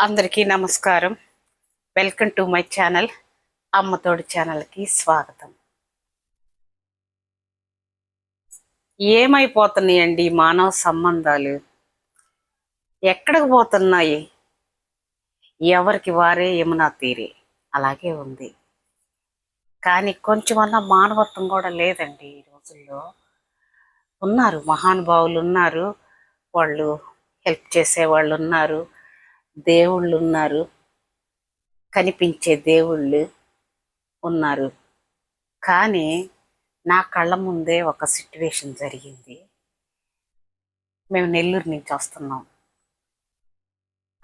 అందరికీ నమస్కారం. Welcome to my channel Ammathodi ఛానల్కి స్వాగతం. ఏమైపోతున్నాయండి మానవ సంబంధాలు? ఎక్కడికి పోతున్నాయి? ఎవరికి వారే యమునా తీరే? అలాగే ఉంది. కానీ కొంచెమన్నా మానవత్వం కూడా లేదండి ఈ రోజుల్లో. ఉన్నారు మహానుభావులు ఉన్నారు. వాళ్ళు హెల్ప్ చేసే వాళ్ళు ఉన్నారు. దేవుళ్ళు ఉన్నారు కనిపించే దేవుళ్ళు ఉన్నారు. కానీ నా కళ్ళ ముందే ఒక సిట్యువేషన్ జరిగింది. మేము నెల్లూరు నుంచి వస్తున్నాం.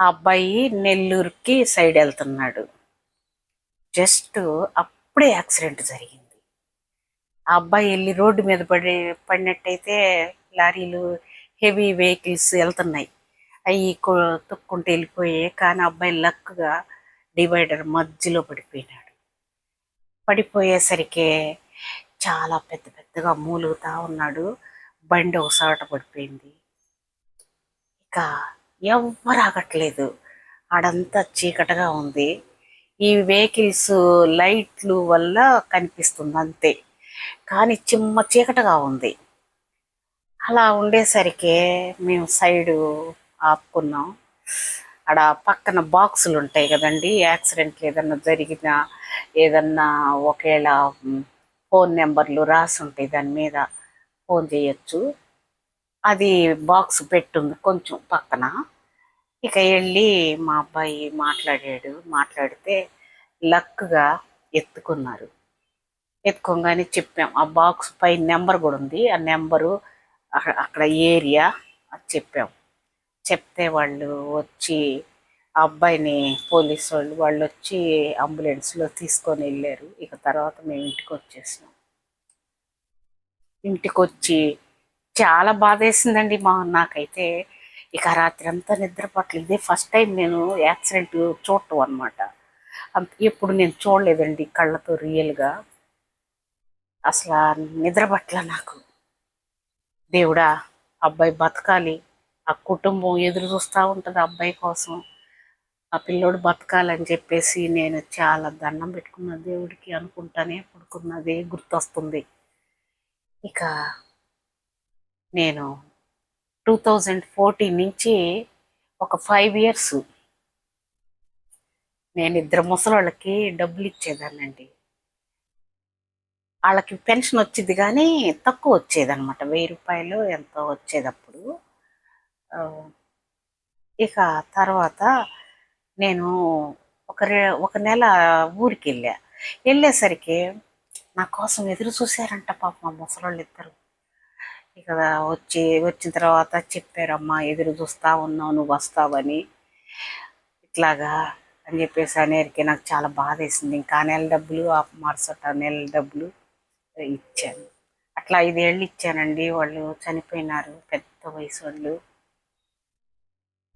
ఆ అబ్బాయి నెల్లూరుకి సైడ్ వెళ్తున్నాడు. జస్ట్ అప్పుడే యాక్సిడెంట్ జరిగింది. ఆ అబ్బాయి వెళ్ళి రోడ్డు మీద పడి పడినట్టయితే లారీలు హెవీ వెహికల్స్ వెళ్తున్నాయి. అవి తొక్కుంటూ వెళ్ళిపోయాయి కానీ అబ్బాయి లక్గా డివైడర్ మధ్యలో పడిపోయినాడు. పడిపోయేసరికి చాలా పెద్ద పెద్దగా మూలుగుతా ఉన్నాడు. బండి ఒకసాట పడిపోయింది. ఇక ఎవ్వరు ఆగట్లేదు. ఆడంతా చీకటగా ఉంది. ఈ వెహికల్స్ లైట్లు వల్ల కనిపిస్తుంది అంతే. కానీ చిమ్మ చీకటగా ఉంది. అలా ఉండేసరికి మేము సైడు ఆపుకున్నాం. ఆడ పక్కన బాక్సులు ఉంటాయి కదండి యాక్సిడెంట్లు ఏదన్నా జరిగినా ఏదన్నా ఒకవేళ ఫోన్ నెంబర్లు రాసి ఉంటాయి దాని మీద ఫోన్ చేయొచ్చు. అది బాక్స్ పెట్టుంది కొంచెం పక్కన. ఇక వెళ్ళి మా అబ్బాయి మాట్లాడాడు మాట్లాడితే లక్గా ఎత్తుకున్నారు. ఎత్తుకోగానే చెప్పాం ఆ బాక్స్ పై నెంబర్ కూడా ఉంది ఆ నెంబరు అక్కడ అక్కడ ఏరియా అది చెప్పాం. చెప్తే వాళ్ళు వచ్చి ఆ అబ్బాయిని పోలీసు వాళ్ళు వాళ్ళు వచ్చి అంబులెన్స్లో తీసుకొని వెళ్ళారు. ఇక తర్వాత మేము ఇంటికి వచ్చేసినాం. ఇంటికి వచ్చి చాలా బాధ వేసిందండి మా నాకైతే. ఇక రాత్రి అంతా నిద్ర ఇదే ఫస్ట్ టైం నేను యాక్సిడెంట్ చూడటం అనమాట అంత ఎప్పుడు నేను చూడలేదండి కళ్ళతో రియల్గా. అసలు నిద్ర పట్ల నాకు. దేవుడా అబ్బాయి బతకాలి. ఆ కుటుంబం ఎదురు చూస్తూ ఉంటుంది ఆ అబ్బాయి కోసం. ఆ పిల్లోడు బతకాలని చెప్పేసి నేను చాలా దండం పెట్టుకున్న దేవుడికి అనుకుంటానే పడుకున్నది గుర్తొస్తుంది. ఇక నేను టూ థౌజండ్ ఫోర్టీన్ నుంచి ఒక ఫైవ్ ఇయర్స్ నేను ఇద్దరు ముసలోళ్ళకి డబ్బులు ఇచ్చేదానండి వాళ్ళకి పెన్షన్ వచ్చింది కానీ తక్కువ వచ్చేది అనమాట వెయ్యి రూపాయలు ఎంతో వచ్చేటప్పుడు ఇక తర్వాత నేను ఒక ఒక నెల ఊరికి వెళ్ళా. వెళ్ళేసరికి నా కోసం ఎదురు చూశారంట పాప మా ముసలోళ్ళు ఇద్దరు. ఇక వచ్చి వచ్చిన తర్వాత చెప్పారమ్మా ఎదురు చూస్తా ఉన్నావు నువ్వు వస్తావని. ఇట్లాగా అని చెప్పేసి అనేరికి నాకు చాలా బాధ వేసింది. ఇంకా ఆ నెల డబ్బులు ఆ మరుసట నెల డబ్బులు ఇచ్చాను. అట్లా ఐదేళ్ళు ఇచ్చానండి. వాళ్ళు చనిపోయినారు పెద్ద వయసు వాళ్ళు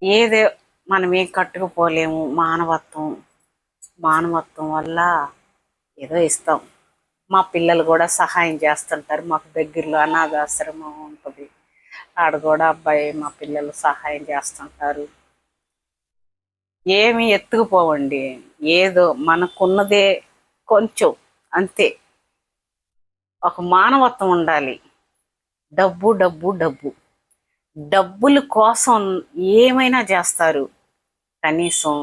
ఏదో మనమే కట్టుకుపోలేము. మానవత్వం మానవత్వం వల్ల ఏదో ఇస్తాం. మా పిల్లలు కూడా సహాయం చేస్తుంటారు. మాకు దగ్గరలో అనాథాశ్రమం ఉంటుంది. ఆడ కూడా అబ్బాయి మా పిల్లలు సహాయం చేస్తుంటారు. ఏమి ఎత్తుకుపోవండి. ఏదో మనకున్నదే కొంచెం అంతే. ఒక మానవత్వం ఉండాలి. డబ్బు డబ్బు డబ్బు. డబ్బుల కోసం ఏమైనా చేస్తారు. కనీసం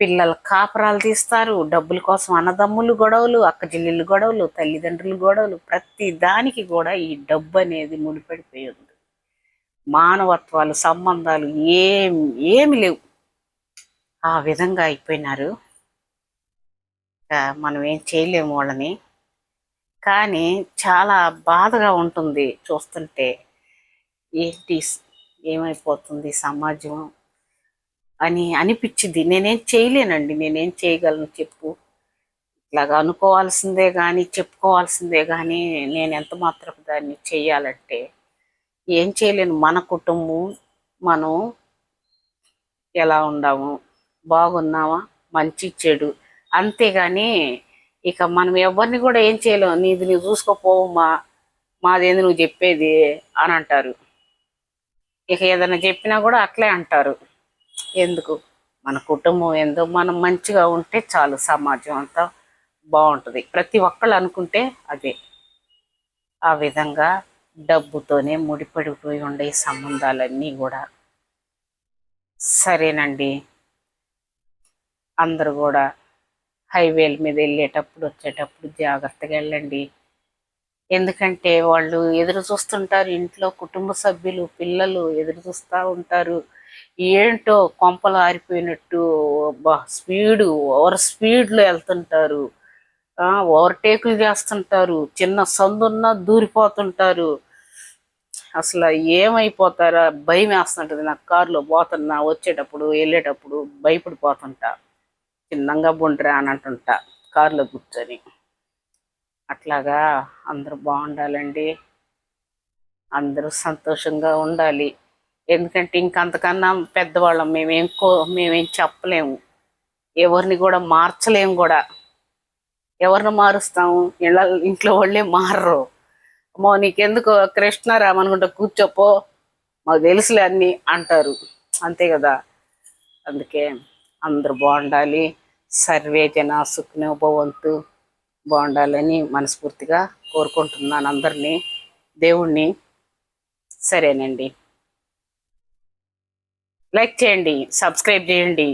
పిల్లల కాపరాలు తీస్తారు. డబ్బుల కోసం అన్నదమ్ములు గొడవలు అక్కచెల్లెళ్ళు గొడవలు తల్లిదండ్రులు గొడవలు. ప్రతి దానికి కూడా ఈ డబ్బు అనేది ముడిపడిపోయి ఉంది. మానవత్వాలు సంబంధాలు ఏం ఏమి లేవు. ఆ విధంగా అయిపోయినారు. మనం ఏం చేయలేము వాళ్ళని. కానీ చాలా బాధగా ఉంటుంది చూస్తుంటే. ఏంటి ఏమైపోతుంది సమాజం అని అనిపించింది నేనేం చేయలేనండి. నేనేం చేయగలను చెప్పు. ఇట్లాగా అనుకోవాల్సిందే కానీ చెప్పుకోవాల్సిందే కానీ నేను ఎంత మాత్రం దాన్ని చేయాలంటే ఏం చేయలేను. మన కుటుంబం మనం ఎలా ఉండాము? బాగున్నామా? మంచి చెడు. అంతేగాని ఇక మనం ఎవరిని కూడా ఏం చేయలేము నీది నువ్వు చూసుకోపోవమ్మా మాదేంది నువ్వు చెప్పేది అని అంటారు. ఇక ఏదైనా చెప్పినా కూడా అట్లే అంటారు. ఎందుకు? మన కుటుంబం ఏందో మనం మంచిగా ఉంటే చాలు సమాజం అంతా బాగుంటుంది. ప్రతి ఒక్కళ్ళు అనుకుంటే అదే. ఆ విధంగా డబ్బుతోనే ముడిపడిపోయి ఉండే సంబంధాలన్నీ కూడా. సరేనండి. అందరూ కూడా హైవేల మీద వెళ్ళేటప్పుడు వచ్చేటప్పుడు జాగ్రత్తగా వెళ్ళండి. ఎందుకంటే వాళ్ళు ఎదురు చూస్తుంటారు ఇంట్లో కుటుంబ సభ్యులు పిల్లలు ఎదురు చూస్తూ ఉంటారు. ఏంటో కొంపలు ఆరిపోయినట్టు స్పీడ్ ఓవర్ స్పీడ్లో వెళ్తుంటారు. ఆ, ఓవర్టేకులు చేస్తుంటారు. చిన్న సందున్నా దూరిపోతుంటారు. అసలు ఏమైపోతారా? భయం వేస్తుంటుంది నాకు కారులో పోతున్నా వచ్చేటప్పుడు వెళ్ళేటప్పుడు భయపడిపోతుంటా. చిన్నంగా బుండ్రా అని అంటుంటా కారులో కూర్చొని. అట్లాగా అందరూ బాగుండాలండి. అందరూ సంతోషంగా ఉండాలి. ఎందుకంటే ఇంకంతకన్నా పెద్దవాళ్ళం మేమేం కో మేమేం చెప్పలేము. ఎవరిని కూడా మార్చలేము కూడా. ఎవరిని మారుస్తాము? ఇళ్ళ ఇంట్లో వాళ్ళే మారరు. అమ్మో నీకెందుకు కృష్ణారామ్ అనుకుంటా కూర్చోపో మాకు తెలుసులే అన్ని అంటారు. అంతే కదా? అందుకే అందరూ బాగుండాలి. సర్వే జన సుఖినో భవంతు. బాగుండాలని మనస్ఫూర్తిగా కోరుకుంటున్నాను అందరినీ దేవుణ్ణి. సరేనండి. లైక్ చేయండి సబ్స్క్రైబ్ చేయండి.